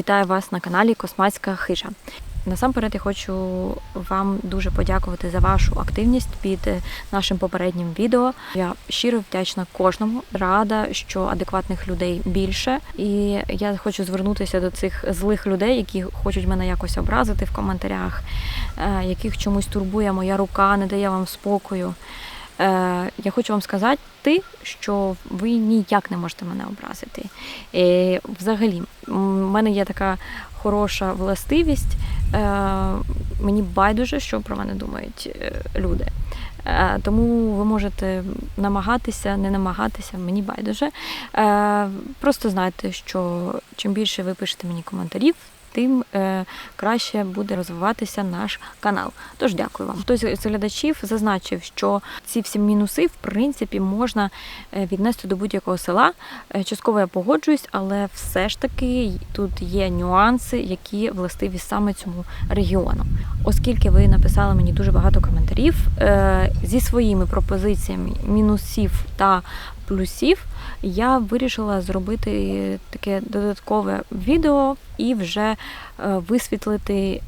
Вітаю вас на каналі Космацька хижа. Насамперед я хочу вам дуже подякувати за вашу активність під е, нашим попереднім відео. Я щиро вдячна кожному. Рада, що адекватних людей більше. І я хочу звернутися до цих злих людей, які хочуть мене якось образити в коментарях, е, яких чомусь турбує моя рука, не дає вам спокою. Е, Я хочу вам сказати, що ви ніяк не можете мене образити. І взагалі, в мене є така хороша властивість. Е, Мені байдуже, що про мене думають е, люди. Тому ви можете намагатися, не намагатися, мені байдуже. Просто знайте, що чим більше ви пишете мені коментарів, тим е, краще буде розвиватися наш канал. Тож дякую вам. Хтось з глядачів зазначив, що ці всі мінуси в принципі можна е, віднести до будь-якого села. Е, Частково я погоджуюсь, але все ж таки тут є нюанси, які властиві саме цьому регіону. Оскільки ви написали мені дуже багато коментарів е, зі своїми пропозиціями мінусів та плюсів, я вирішила зробити таке додаткове відео і вже е, висвітлити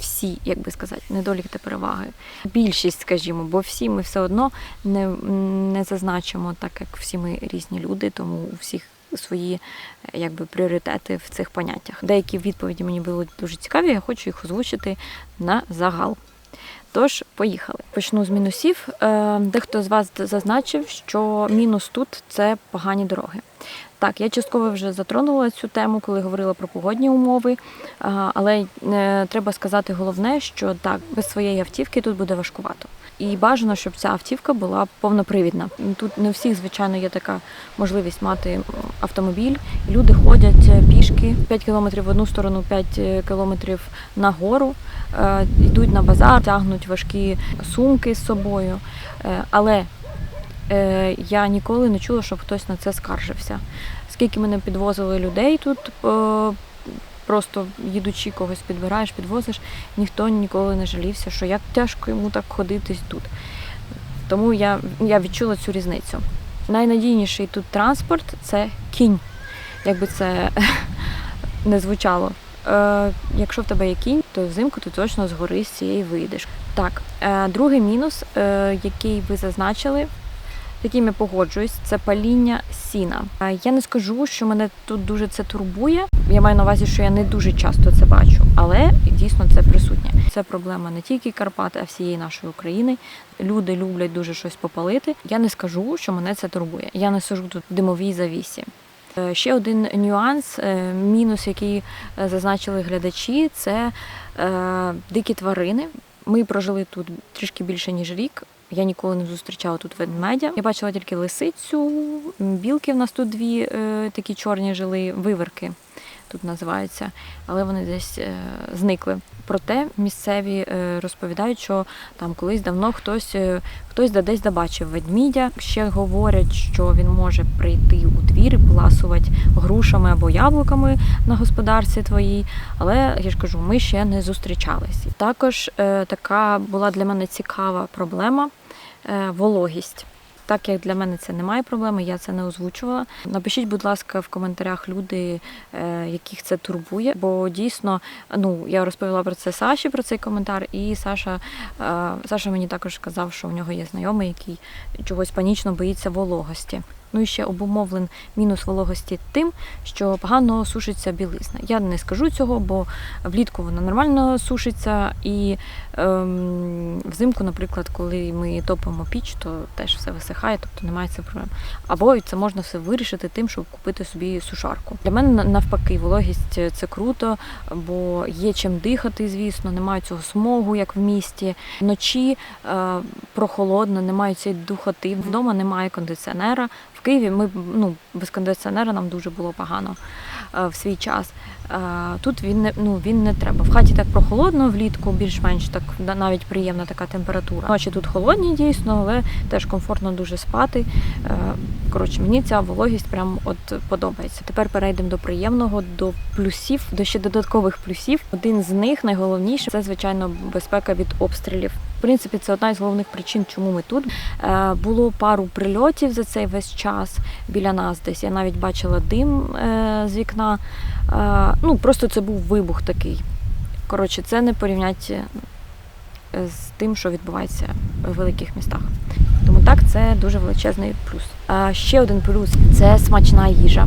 всі, як би сказати, недоліки та переваги. Більшість, скажімо, бо всі ми все одно не, не зазначимо, так як всі ми різні люди, тому у всіх свої е, якби, пріоритети в цих поняттях. Деякі відповіді мені були дуже цікаві, я хочу їх озвучити на загал. Тож, поїхали. Почну з мінусів. Е, Дехто з вас зазначив, що мінус тут це погані дороги. Так, я частково вже затронула цю тему, коли говорила про погодні умови. Але е, треба сказати головне, що так, без своєї автівки тут буде важкувато. І бажано, щоб ця автівка була повнопривідна. Тут не у всіх, звичайно, є така можливість мати автомобіль. Люди ходять е, пішки 5 кілометрів в одну сторону, 5 кілометрів нагору, е, йдуть на базар, тягнуть важкі сумки з собою. Е, Але е, я ніколи не чула, щоб хтось на це скаржився. Скільки мене підвозили людей тут, е, просто їдучи когось підбираєш, підвозиш, ніхто ніколи не жалівся, що як тяжко йому так ходити тут. Тому я, я відчула цю різницю. Найнадійніший тут транспорт це кінь, якби це не звучало. Е, якщо в тебе є кінь, то взимку ти точно з гори з цієї вийдеш. Так, е, другий мінус, е, який ви зазначили, яким я погоджуюсь, це паління сіна. Я не скажу, що мене тут дуже це турбує. Я маю на увазі, що я не дуже часто це бачу, але дійсно це присутнє. Це проблема не тільки Карпат, а всієї нашої України. Люди люблять дуже щось попалити. Я не скажу, що мене це турбує. Я не сижу тут в димовій завісі. Е, Ще один нюанс, е, мінус, який е, зазначили глядачі, це дикі тварини. Ми прожили тут трішки більше ніж рік. Я ніколи не зустрічала тут ведмедя. Я бачила тільки лисицю, білки в нас тут дві е, такі чорні жили, виверки тут називаються, але вони десь е, зникли. Проте місцеві е, розповідають, що там колись давно хтось, е, хтось десь добачив ведмідя. Ще говорять, що він може прийти у двір і поласувати грушами або яблуками на господарці твоїй. Але я ж кажу, ми ще не зустрічались. Також така була для мене цікава проблема вологість. Так як для мене це немає проблеми, я це не озвучувала. Напишіть, будь ласка, в коментарях люди, е, яких це турбує, бо дійсно, ну я розповіла про це Саші, про цей коментар, і Саша, е, Саша мені також сказав, що у нього є знайомий, який чогось панічно боїться вологості. Ну і ще обумовлен мінус вологості тим, що погано сушиться білизна. Я не скажу цього, бо влітку вона нормально сушиться, і ем, взимку, наприклад, коли ми топимо піч, то теж все висихає, тобто немає цих проблем. Або це можна все вирішити тим, щоб купити собі сушарку. Для мене навпаки, вологість е, це круто, бо є чим дихати, звісно, немає цього смогу, як в місті. Вночі е, прохолодно, немає цієї духоти. Вдома немає кондиціонера. Києві ми ну, без кондиціонера нам дуже було погано е, в свій час. Е, Тут він не ну він не треба. В хаті так прохолодно, влітку більш-менш так навіть приємна така температура. Ночі тут холодні дійсно, але теж комфортно дуже спати. Е, Коротше, мені ця вологість прям от подобається. Тепер перейдемо до приємного, до плюсів, до ще додаткових плюсів. Один з них найголовніший це звичайно безпека від обстрілів. В принципі, це одна із головних причин, чому ми тут. Було пару прильотів за цей весь час біля нас. Десь я навіть бачила дим е, з вікна. Е, ну просто це був вибух такий. Коротше, це не порівнять е, з тим, що відбувається в великих містах. Так, це дуже величезний плюс. А ще один плюс це смачна їжа.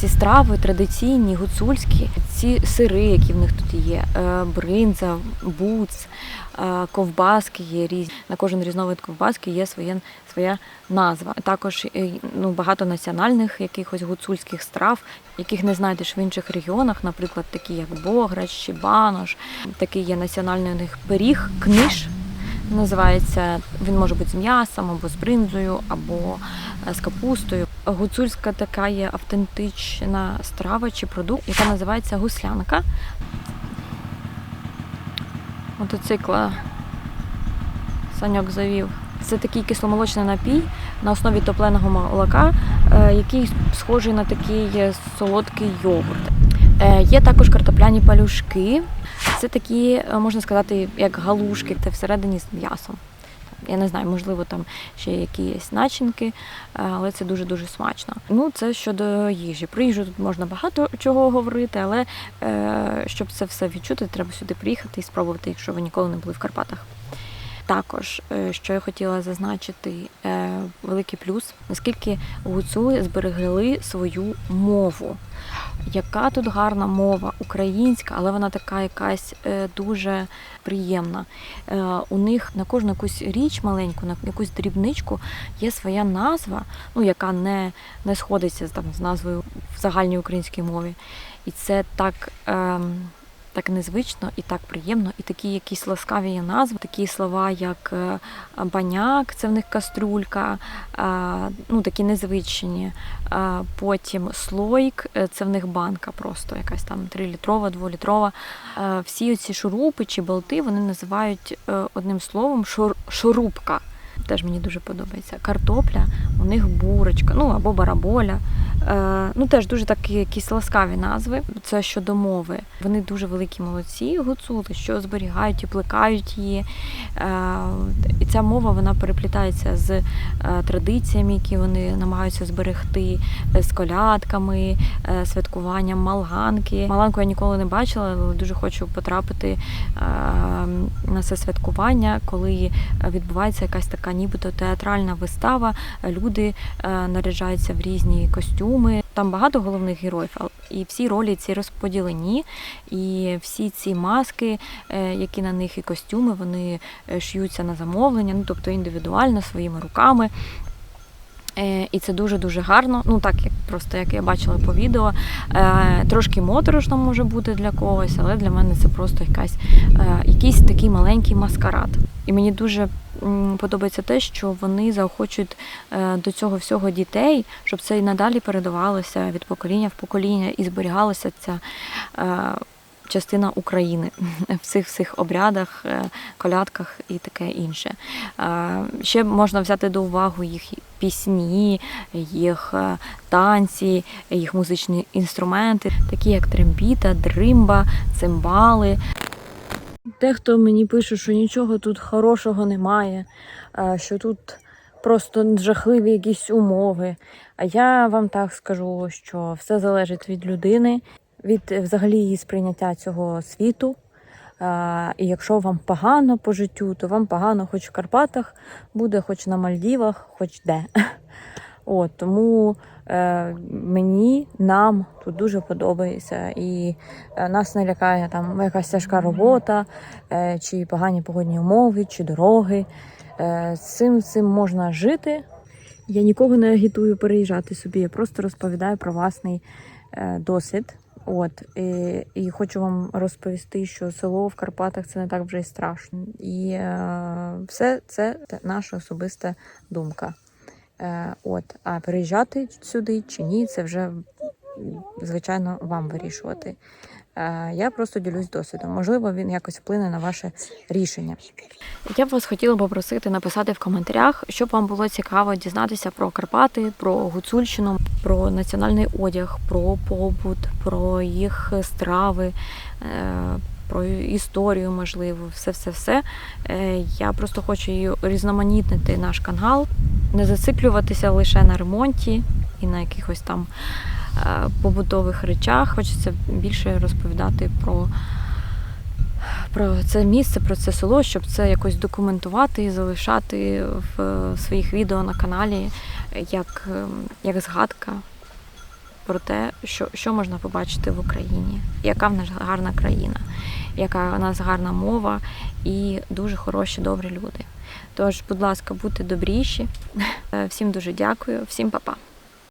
Ці страви традиційні, гуцульські, ці сири, які в них тут є, е, бринза, буц, е, ковбаски є різні. На кожен різновид ковбаски є своє, своя назва. Також е, ну, багато національних якихось гуцульських страв, яких не знайдеш в інших регіонах, наприклад, такі як Бограч чи Банош. Такий є національний у них пиріг, книж. Називається він може бути з м'ясом або з бринзою, або е, з капустою. Гуцульська така є автентична страва чи продукт, яка називається гуслянка. Мотоцикла Саньок завів. Це такий кисломолочний напій на основі топленого молока, е, який схожий на такий е, солодкий йогурт. Є також картопляні палюшки. Це такі, е, можна сказати, як галушки, це всередині з м'ясом. Я не знаю, можливо, там ще якісь начинки, е, але це дуже-дуже смачно. Ну, це щодо їжі. Про їжу тут можна багато чого говорити, але е, щоб це все відчути, треба сюди приїхати і спробувати, якщо ви ніколи не були в Карпатах. Також, е, що я хотіла зазначити, е, великий плюс, наскільки гуцули зберегли свою мову. Яка тут гарна мова, українська, але вона така якась е, дуже приємна. У них на кожну якусь річ маленьку, на якусь дрібничку є своя назва, ну яка не, не сходиться там, з назвою в загальній українській мові. І це так. ем, так незвично і так приємно, і такі якісь ласкаві назви, такі слова, як е, баняк, це в них каструлька, е, ну такі незвичні. Е, Потім слойк, це в них банка просто якась там 3-літрова, 2-літрова. Е, Всі оці шурупи чи болти вони називають одним словом шур- шурупка. Теж мені дуже подобається. Картопля, у них бурочка, ну або бараболя. Е, ну теж дуже такі якісь ласкаві назви. Це щодо мови. Вони дуже великі молодці, гуцули, що зберігають і плекають її. Е, і ця мова вона переплітається з е, традиціями, які вони намагаються зберегти, з колядками, святкуванням малганки. Маланку я ніколи не бачила, але дуже хочу потрапити на це святкування, коли відбувається якась така нібито театральна вистава. Люди наряджаються в різні костюми. Там багато головних героїв, і всі ролі ці розподілені, і всі ці маски, е, які на них і костюми, вони ш'ються шиються на замовлення, ну тобто індивідуально своїми руками. Е, І це дуже-дуже гарно. Ну так, як просто як я бачила по відео. Е, Трошки моторошно може бути для когось, але для мене це просто якась, е, якийсь такий маленький маскарад. І мені дуже подобається те, що вони заохочують до цього всього дітей, щоб це і надалі передавалося від покоління в покоління і зберігалася ця. Частина України в цих всіх обрядах, е, колядках і таке інше. Е, Ще можна взяти до уваги їх пісні, їх е, танці, їх музичні інструменти, такі як трембіта, дримба, цимбали. Дехто мені пише, що нічого тут хорошого немає, що тут просто жахливі якісь умови. А я вам так скажу, що все залежить від людини, від е, взагалі її сприйняття цього світу. І якщо вам погано по життю, то вам погано хоч в Карпатах буде, хоч на Мальдівах, хоч де. От, тому е, мені, нам тут дуже подобається. І е, нас не лякає там якась тяжка робота, е, чи погані погодні умови, чи дороги. Е, з цим, цим можна жити. Я нікого не агітую переїжджати собі, я просто розповідаю про власний е, досвід. От і, і хочу вам розповісти, що село в Карпатах це не так вже й страшно. І е, все це наша особиста думка. Е, от, а переїжджати сюди чи ні, це вже звичайно вам вирішувати. Е, я просто ділюсь досвідом. Можливо, він якось вплине на ваше рішення. Я б вас хотіла попросити написати в коментарях, щоб вам було цікаво дізнатися про Карпати, про Гуцульщину, про національний одяг, про побут, про їх страви. е, Про історію, можливо, все, все, все. Я просто хочу різноманітнити наш канал, не зациклюватися лише на ремонті і на якихось там е, побутових речах. Хочеться більше розповідати про, про це місце, про це село, щоб це якось документувати і залишати в своїх відео на каналі як, ем, як згадка про те, що, що можна побачити в Україні, яка в нас гарна країна, яка в нас гарна мова і дуже хороші, добрі люди. Тож, будь ласка, будьте добріші. Е, Всім дуже дякую, всім па-па.